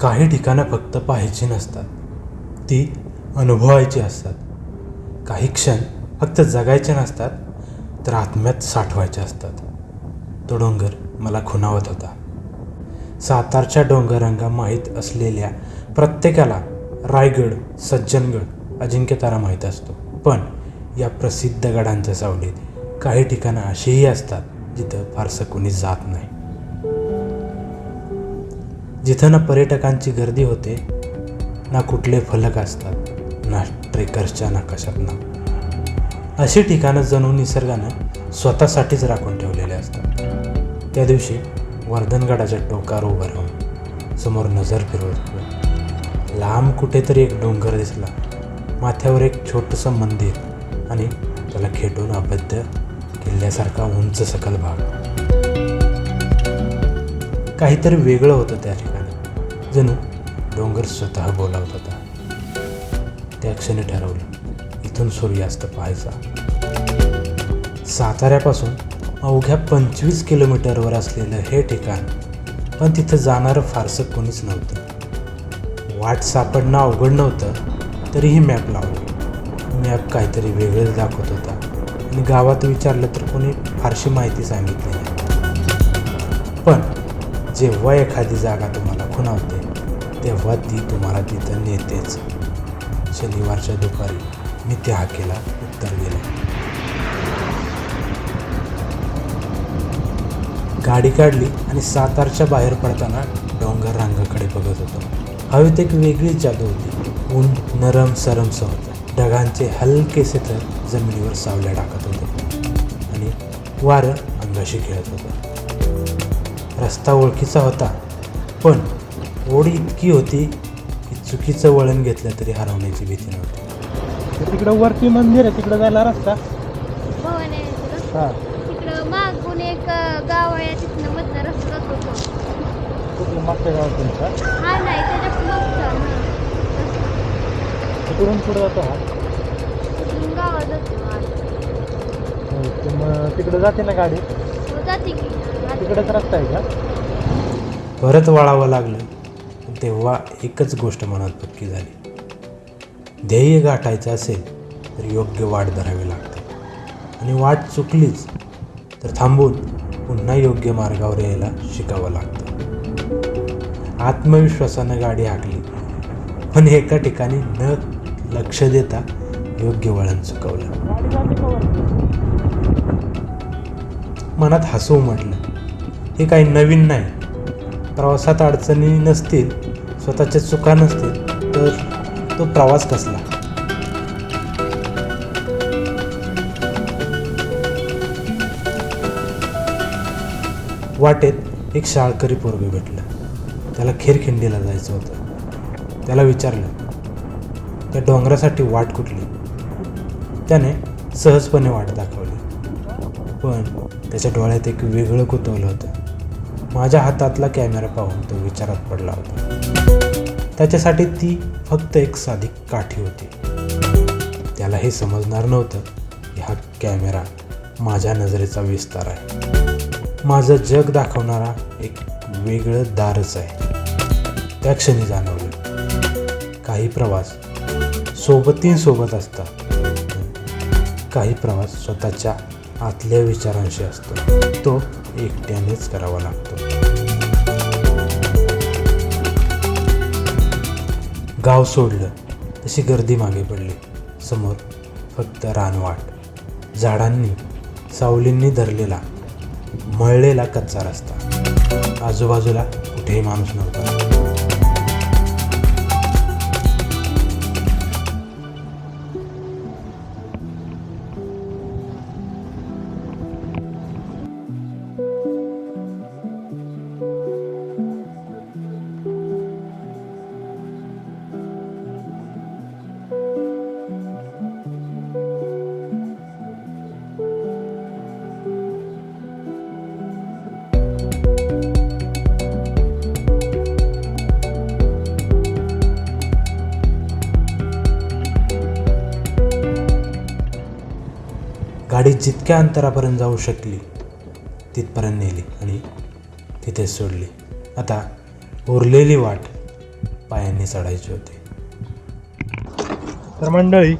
काही ठिकाणं फक्त पाहायची नसतात. ती अनुभवायची असतात. काही क्षण फक्त जगायचे नसतात तर आत्म्यात साठवायचे असतात. तो डोंगर मला खुणावत होता. सातारच्या डोंगररंगा माहीत असलेल्या प्रत्येकाला रायगड सज्जनगड अजिंक्यतारा माहीत असतो. पण या प्रसिद्ध गडांच्या सावलीत काही ठिकाणं अशीही असतात जिथं फारसं कोणी जात नाही. जिथं ना पर्यटकांची गर्दी होते ना कुठले फलक असतात ना ट्रेकर्सच्या नकाशात ना अशी ठिकाणं जणू निसर्गानं स्वतःसाठीच राखून ठेवलेले असतात. त्या दिवशी वर्धनगडाच्या टोकावर उभं राहून समोर नजर फिरवत होतो लांब कुठेतरी एक डोंगर दिसला. माथ्यावर एक छोटंसं मंदिर आणि त्याला खेटून अबद्ध किल्ल्यासारखा उंच सकल भाग. काहीतरी वेगळं होतं त्या ठिकाणी. जणू डोंगर स्वतः बोलावत होता. त्या क्षणी ठरवलं इथून सूर्यास्त पाहायचा. साताऱ्यापासून अवघ्या पंचवीस किलोमीटरवर असलेलं हे ठिकाण पण तिथं जाणारं फारसं कोणीच नव्हतं. वाट सापडणं अवघड नव्हतं तरीही मॅप लावला. मॅप काहीतरी वेगळंच दाखवत होता. आणि गावात विचारलं तर कोणी फारशी माहिती सांगितली नाही. पण जेव्हा एखादी जागा तुम्हाला खुणावते तेव्हा ती तुम्हाला तिथं नेतेच. शनिवारच्या दुपारी मी त्या हाकेला उत्तर दिलं. गाडी काढली आणि सातारच्या बाहेर पडताना डोंगर रांगाकडे बघत होतो. हवेत एक वेगळीच जादू होती. ऊन नरम सरमसं होतं. ढगांचे हलकेसे तर जमिनीवर सावल्या टाकत होते. आणि वारं अंगाशी खेळत होतं. रस्ता ओळखीचा होता पण ओढ इतकी होती की चुकीचं वळण घेतलं तरी हरवण्याची भीती नव्हती तिकडं वरती मंदिर आहे तिकडं जायला रस्ता भवन आहे तिकडं. हा तिकडं मागून एक अं, गाव आहे तिथनं मधनं रस्ता जातो तो. कुठलं मागच्या गावात तुमचा हा नाही त्याच्या हा. तिकडून पुढे जातो हा तिथून गावात जातो हा. हो, तर मग तिकडं जाते ना गाडी हो, जाते की. तिकडंच रस्ता आहे का परत वळावं लागलं तेव्हा एकच गोष्ट मनात पक्की झाली. ध्येय गाठायचं असेल तर योग्य वाट धरावी लागते. आणि वाट चुकलीच तर थांबून पुन्हा योग्य मार्गावर यायला शिकावं लागतं. आत्मविश्वासानं गाडी हाकली. पण एका ठिकाणी न लक्ष देता योग्य वळण चुकवलं. मनात हसू म्हटलं हे काही नवीन नाही. प्रवासात अडचणी नसतील स्वतःच्या चुका नसतील तर तो प्रवास कसला? वाटेत एक शाळकरी पोरग भेटलं. त्याला खेरखिंडीला जायचं होतं. त्याला विचारलं त्या डोंगरासाठी वाट कुठली? त्याने सहजपणे वाट दाखवली. पण त्याच्या डोळ्यात एक वेगळं कुतवलं होतं. माझ्या हातातला कॅमेरा पाहून तो विचारात पडला होता. त्याच्यासाठी ती फक्त एक साधी काठी होती. त्याला हे समजणार नव्हतं की हा कॅमेरा माझ्या नजरेचा विस्तार आहे. माझं जग दाखवणारा एक वेगळं दारच आहे. त्या क्षणी जाणवलं. काही प्रवास सोबतींसोबत असतात. काही प्रवास स्वतःच्या आतल्या विचारांशी असतो. तो एकट्यानेच करावा लागतो. गाव सोडलं तशी गर्दी मागे पडली. समोर फक्त रानवाट. झाडांनी सावलींनी धरलेला मळलेला कच्चा रस्ता. आजूबाजूला कुठेही माणूस नव्हता. गाडी जितक्या अंतरापर्यंत जाऊ शकली तिथपर्यंत नेली आणि तिथेच सोडली. आता उरलेली वाट पायांनी चढायची होती. तर मंडळी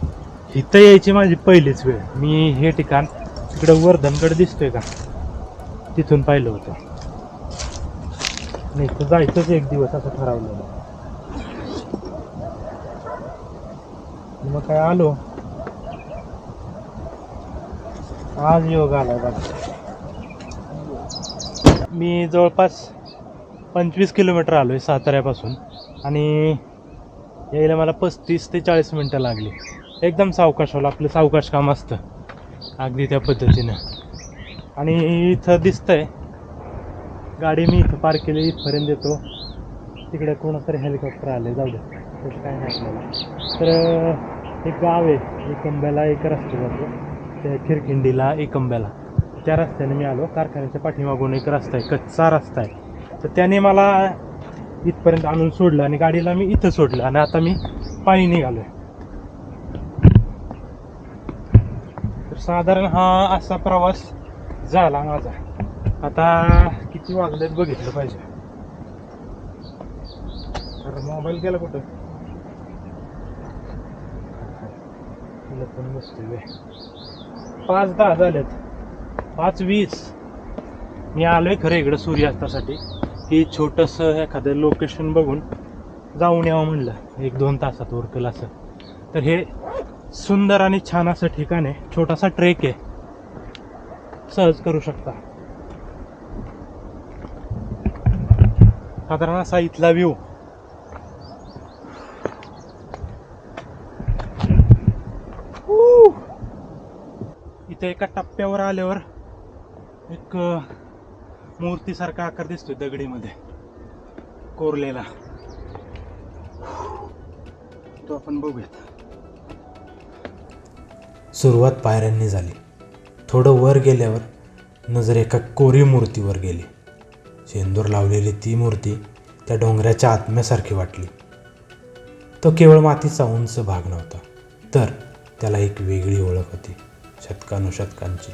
इथं यायची माझी पहिलीच वेळ. मी हे ठिकाण तिकडं वर्धनकडे दिसतोय का? तिथून पाहिलं होतं. नाही इथं जायचंच एक दिवस असं ठरवलं मग काय आलो? आज योग आला बघा. मी जवळपास पंचवीस किलोमीटर आलो आहे साताऱ्यापासून. आणि यायला मला पस्तीस ते चाळीस मिनटं लागली. एकदम सावकाश होलं आपलं सावकाश काम असतं. अगदी त्या पद्धतीनं. आणि इथं दिसतंय गाडी मी इथं पार्क केली इथपर्यंत येतो. तिकडे कोणातरी हेलिकॉप्टर आले जाऊ दे. तसं काय नाही आपल्याला. तर एक गाव आहे एक कंब्याला एक रस्ता जातो त्या खिरखिंडीला एकंब्याला. त्या रस्त्याने मी आलो. कारखान्याच्या पाठीमागून एक रस्ता आहे. कच्चा रस्ता आहे. तर त्याने मला इथपर्यंत आणून सोडलं आणि गाडीला मी इथं सोडलं आणि आता मी पायी निघालो तर साधारण हा असा प्रवास झाला माझा. आता किती वाजलेत बघितलं पाहिजे. तर मोबाईल गेला कुठं? पण बसतोय. पाच दहा झालेत. पाच वीस मी आलोय खरं इकडं सूर्यास्तासाठी. की छोटंसं एखादं लोकेशन बघून जाऊन यावं म्हणलं. एक दोन तासात उरकेल असं. तर हे सुंदर आणि छान असं ठिकाण आहे. छोटासा ट्रेक आहे. सहज करू शकता. साधारण असा इथला व्ह्यू इथं एका टप्प्यावर आल्यावर एक मूर्तीसारखा आकार दिसतोय दगडीमध्ये. कोरलेला. तो आपण बघूयात. सुरुवात पायऱ्यांनी झाली. थोडं वर गेल्यावर नजर एका कोरी मूर्तीवर गेली. शेंदूर लावलेली ती मूर्ती त्या डोंगराच्या आत्म्यासारखी वाटली. तो केवळ मातीचा उंच भाग नव्हता तर त्याला एक वेगळी ओळख होती. शतकानुशतकांची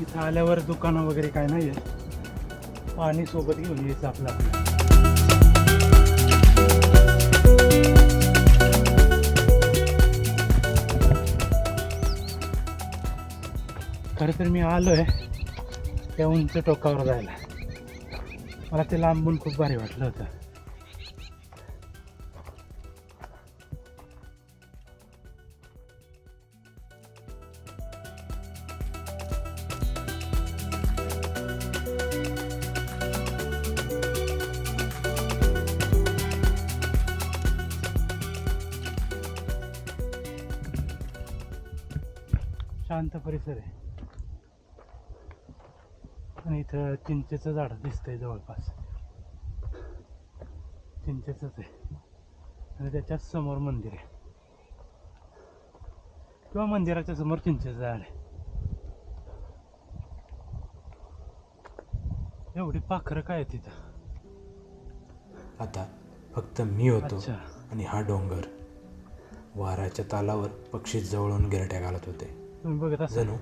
इथं आल्यावर दुकानं वगैरे काय नाही आहे पाणी सोबत घेऊन यायचं आपलं आपलं. खरं तर मी आलो आहे त्या उंच टोकावर जायला. मला ते लांबून खूप भारी वाटलं होतं. शांत परिसर आहे. आणि इथं चिंचेचं झाड दिसतंय जवळपास. चिंचेचंच आहे. आणि त्याच्याच समोर मंदिर आहे. किंवा मंदिराच्या समोर चिंचेचं झाड आहे. एवढी पाखरं काय तिथं आता फक्त मी होतो आणि हा डोंगर. वाऱ्याच्या तालावर पक्षी जवळून गिरट्या घालत होते. तुम्ही बघत असाल. जणू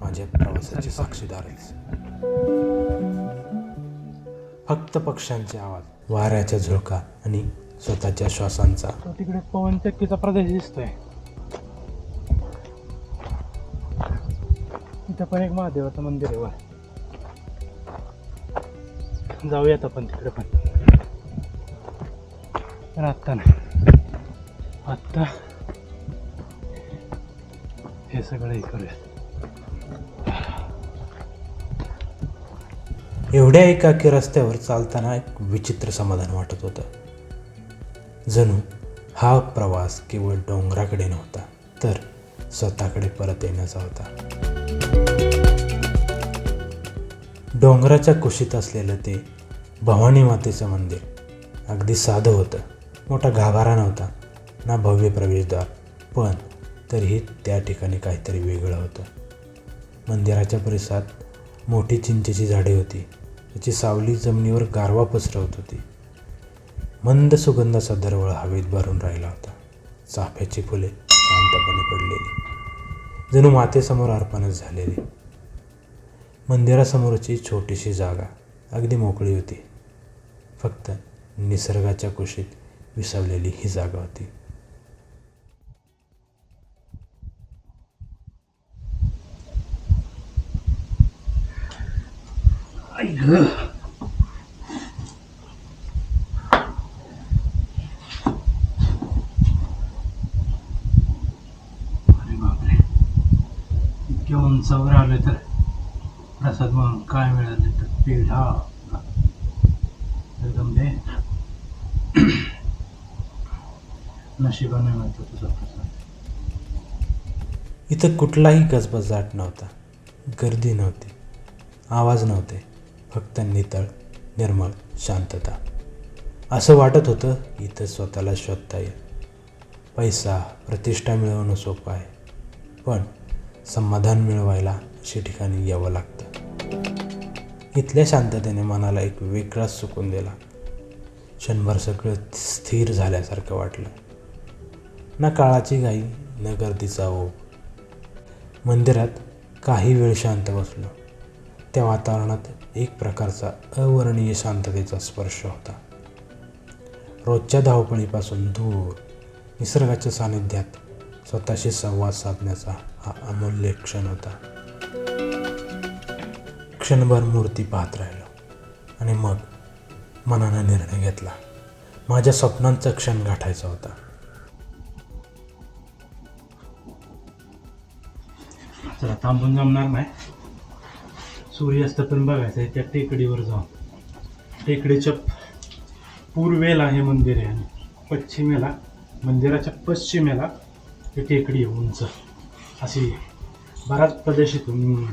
माझ्या प्रवासाचे साक्षीदारच फक्त पक्ष्यांचे आवाज वाऱ्याच्या झुळका आणि स्वतःच्या श्वासांचा. तो तिकडे पवनचक्कीचा प्रदेश दिसतोय. इथं पण एक महादेवाचं मंदिर आहे वर जाऊयात आपण तिकडे पण. पण आत्ता नाही. आत्ता हे सगळं हे करूयात एवढ्या एकाकी रस्त्यावर चालताना एक विचित्र समाधान वाटत होतं. जणू हा प्रवास केवळ डोंगराकडे नव्हता तर स्वतःकडे परत येण्याचा होता. डोंगराच्या कुशीत असलेलं ते भवानी मातेचं मंदिर अगदी साधं होतं. मोठा गाभारा नव्हता ना भव्य प्रवेशद्वार पण तरीही त्या ठिकाणी काहीतरी वेगळं होतं. मंदिराच्या परिसरात मोठी चिंचेची झाडे होती. त्याची सावली जमिनीवर गारवा पसरवत होती. मंद सुगंधाचा दरवळ हवेत भरून राहिला होता. चाफ्याची फुले शांतपणे पडलेली. जणू मातेसमोर अर्पणच झालेली. मंदिरासमोरची छोटीशी जागा अगदी मोकळी होती. फक्त निसर्गाच्या कुशीत विसावलेली ही जागा होती. इतक्या उंचावर आले तर प्रसाद म्हणून काय मिळाले तर पेढा एकदम दे नशिबाने मिळतो तुझा प्रसाद. इथं कुठलाही गजबजाट नव्हता. गर्दी नव्हती. आवाज नव्हते. फक्त नितळ निर्मळ शांतता. असं वाटत होतं इथं स्वतःला शोधता येईल. पैसा प्रतिष्ठा मिळवणं सोपं आहे पण समाधान मिळवायला अशा ठिकाणी यावं लागतं. इथल्या शांततेने मनाला एक वेगळाच सुकून दिला. क्षणभर सगळं स्थिर झाल्यासारखं वाटलं. ना काळाची घाई न गर्दीचा ओघ. मंदिरात काही वेळ शांत बसलो. त्या वातावरणात एक प्रकारचा अवर्णीय शांततेचा स्पर्श होता. रोजच्या धावपळीपासून दूर निसर्गाच्या सानिध्यात स्वतःशी संवाद साधण्याचा हा अमूल्य क्षण होता. क्षणभर मूर्ती पाहत राहिलो आणि मग मनानं निर्णय घेतला. माझ्या स्वप्नांचा क्षण गाठायचा होता. चला थांबून जमणार नाही. सूर्यास्त पण बघायचं आहे त्या टेकडीवर जाऊन. टेकडीच्या पूर्वेला हे मंदिर आहे आणि पश्चिमेला मंदिराच्या पश्चिमेला ही टेकडी आहे उंच. अशी बराच प्रदेश इथून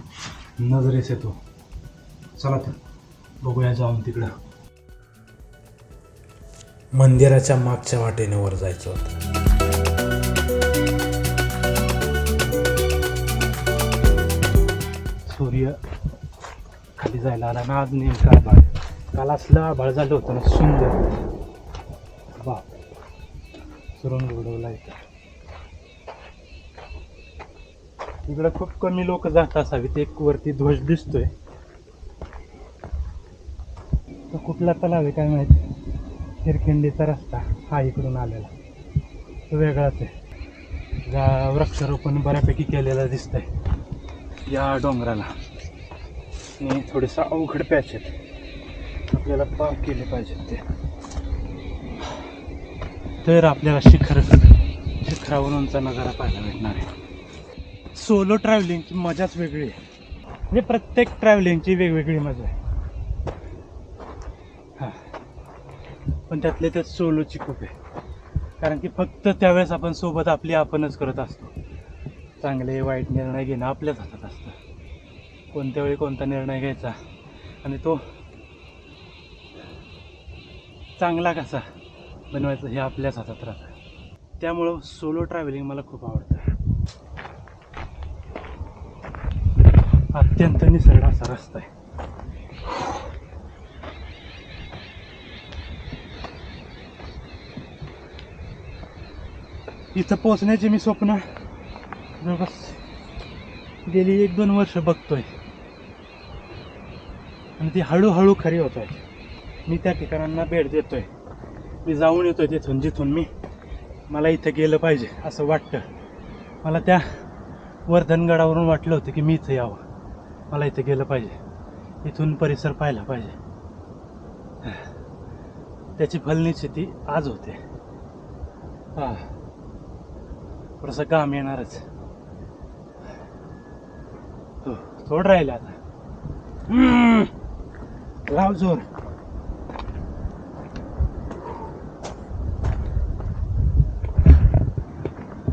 नजरेस येतो. चला तर बघूया जाऊन तिकडं. मंदिराच्या मागच्या वाटेने वर जायचं होतं. खाली जायला आला. ना आज नेमका आभाळ काल असलं आभाळ झालं होतं ना सुंदर. बा सुरंग उडवला इथं. इकडं खूप कमी लोक जात असावीत. एक वरती ध्वज दिसतोय. तो कुठला तलाव आहे काय माहिती? हिरखिंडीचा रस्ता. हा इकडून आलेला. तो वेगळाच आहे. जा वृक्षारोपण बऱ्यापैकी केलेलं दिसतंय. या डोंगराला. आणि थोडेसा अवघड पॅच आहेत. आपल्याला पार केले पाहिजेत ते. तर आपल्याला शिखर उंचा नजारा पाहायला भेटणार आहे. सोलो ट्रॅव्हलिंगची मजाच वेगळी आहे. म्हणजे प्रत्येक ट्रॅव्हलिंगची वेगवेगळी मजा आहे. हां. पण त्यातले त्यात सोलोची खूप आहे. कारण की फक्त त्यावेळेस आपण सोबत आपली आपणच करत असतो. चांगले वाईट निर्णय घेणं आपल्याच हातात असतं. कोणत्या वेळी कोणता निर्णय घ्यायचा? आणि तो चांगला कसा बनवायचा हे आपल्याच हातात राहतं. त्यामुळं सोलो ट्रॅव्हलिंग मला खूप आवडतं. अत्यंत निसर्ग असा रस्ता आहे. इथं पोचण्याचे मी स्वप्न जवळपास गेली एक दोन वर्ष बघतोय. आणि ती हळूहळू खरी होत आहे. मी त्या ठिकाणांना भेट देतोय. मी जाऊन येतोय तिथून जिथून मी मला इथं गेलं पाहिजे असं वाटतं. मला त्या वर्धनगडावरून वाटलं होतं की मी इथं यावं. मला इथं गेलं पाहिजे. इथून परिसर पाहिला पाहिजे. त्याची फलनिश्चिती आज होते. हां. थोडंसं काम येणारच. हो थोडं राहिलं आता. लाव जोर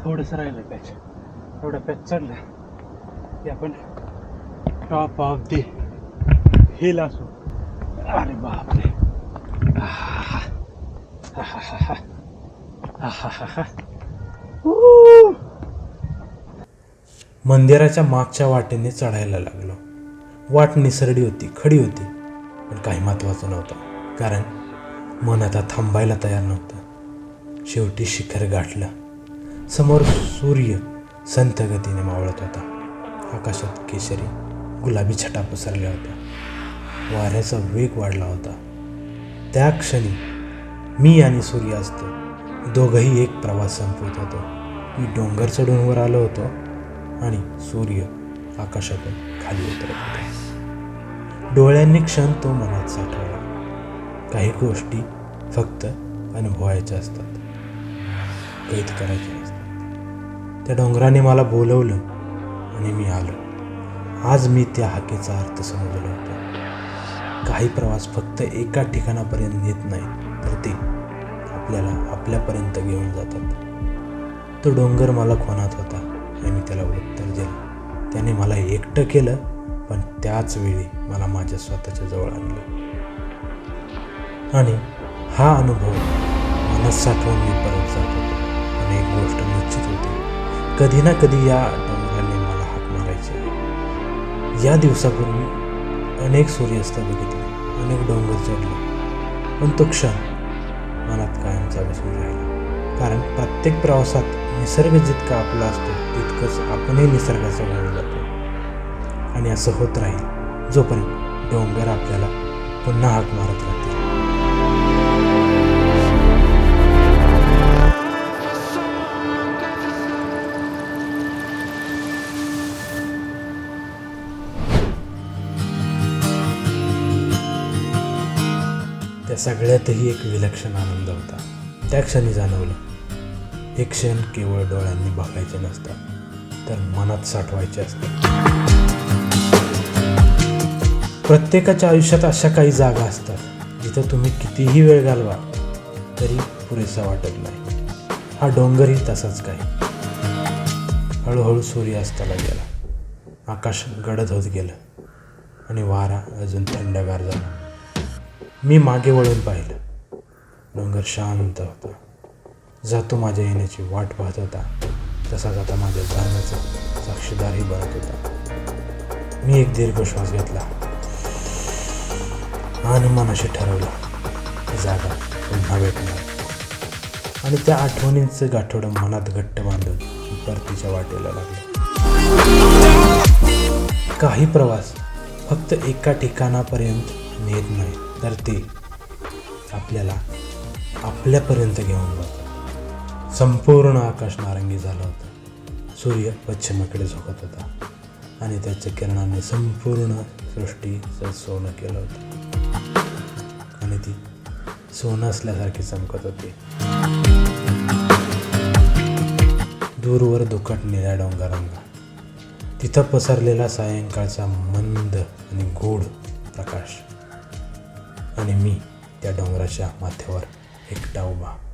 थोडंसं राहिलं पॅच थोडं पॅच चढलं. की आपण टॉप ऑफ दी हिल असू. अरे बापरे. मंदिराच्या मागच्या वाटेने चढायला लागलो. वाट निसरडी होती खडी होती. पण काही महत्त्वाचं नव्हतं. कारण मन आता थांबायला तयार नव्हतं. शेवटी शिखर गाठलं. समोर सूर्य संत गतीने मावळत होता. आकाशात केशरी गुलाबी छटा पसरल्या होत्या. वाऱ्याचा वेग वाढला होता. त्या क्षणी मी आणि सूर्यास्त दोघंही एक प्रवास संपवत होतो. मी डोंगर चढून वर आलो होतो आणि सूर्य आकाशातून खाली उतरत होता. डोळ्यांनी क्षण तो मनात साठवला. काही गोष्टी फक्त अनुभवायच्या असतात. कैद करायच्या असतात. त्या डोंगराने मला बोलवलं आणि मी आलो. आज मी त्या हाकेचा अर्थ समजलो होतो. काही प्रवास फक्त एका ठिकाणापर्यंत येत नाही तर ते आपल्याला आपल्यापर्यंत घेऊन जातात. तो डोंगर मला खोनात होता आणि मी त्याला उत्तर दिलं. त्याने मला एकटं केलं पण त्याच वेळी मला माझ्या स्वतःच्या जवळ आणलं. आणि हा अनुभव मनात साठवून मी परत जात होतो. आणि एक गोष्ट निश्चित होती. कधी ना कधी या डोंगराने मला हाक मारायची. या दिवसापूर्वी अनेक सूर्यास्त बघितले अनेक डोंगर चढले. पण तो क्षण मनात कायमचा बसून राहिला. कारण प्रत्येक प्रवासात निसर्ग जितका आपला असतो तितकंच आपणही निसर्गाचा होऊन जातो. आणि असं होत राहील. जोपर्यंत डोंगर आपल्याला पुन्हा हाक मारत राहतील. त्या सगळ्यातही एक विलक्षण आनंद होता. त्या क्षणी जाणवलं हे क्षण केवळ डोळ्यांनी बघायचे नसतात तर मनात साठवायचे असतात. प्रत्येकाच्या आयुष्यात अशा काही जागा असतात जिथं तुम्ही कितीही वेळ घालवा तरी पुरेसा वाटत नाही. हा डोंगरही तसाच काही. हळूहळू सूर्यास्ताला गेला. आकाश गडद होत गेलं आणि वारा अजून थंडगार झाला. मी मागे वळून पाहिलं. डोंगर शांत होता. जातो माझ्या येण्याची वाट पाहत होता. तसाच आता माझ्या जाण्याचा साक्षीदारही बनत होता. मी एक दीर्घ श्वास घेतला. आणि मनाशी ठरवलं. ही जागा पुन्हा भेटणार. आणि त्या आठवणींचं गाठोडं मनात घट्ट बांधून परतीच्या वाटेला लागले. काही प्रवास फक्त एका ठिकाणापर्यंत नेत नाही तर ते आपल्याला आपल्यापर्यंत घेऊन जातात संपूर्ण आकाश नारंगी झालं होतं. सूर्य पश्चिमेकडे झोकत होता आणि त्याच्या किरणाने संपूर्ण सृष्टीचं सोनं केलं होतं. आणि ती सोनं असल्यासारखी चमकत होती. दूरवर दुखट निळ्या डोंगरांना. तिथं पसरलेला सायंकाळचा मंद आणि गोड प्रकाश. आणि मी त्या डोंगराच्या माथ्यावर एकटा उभा.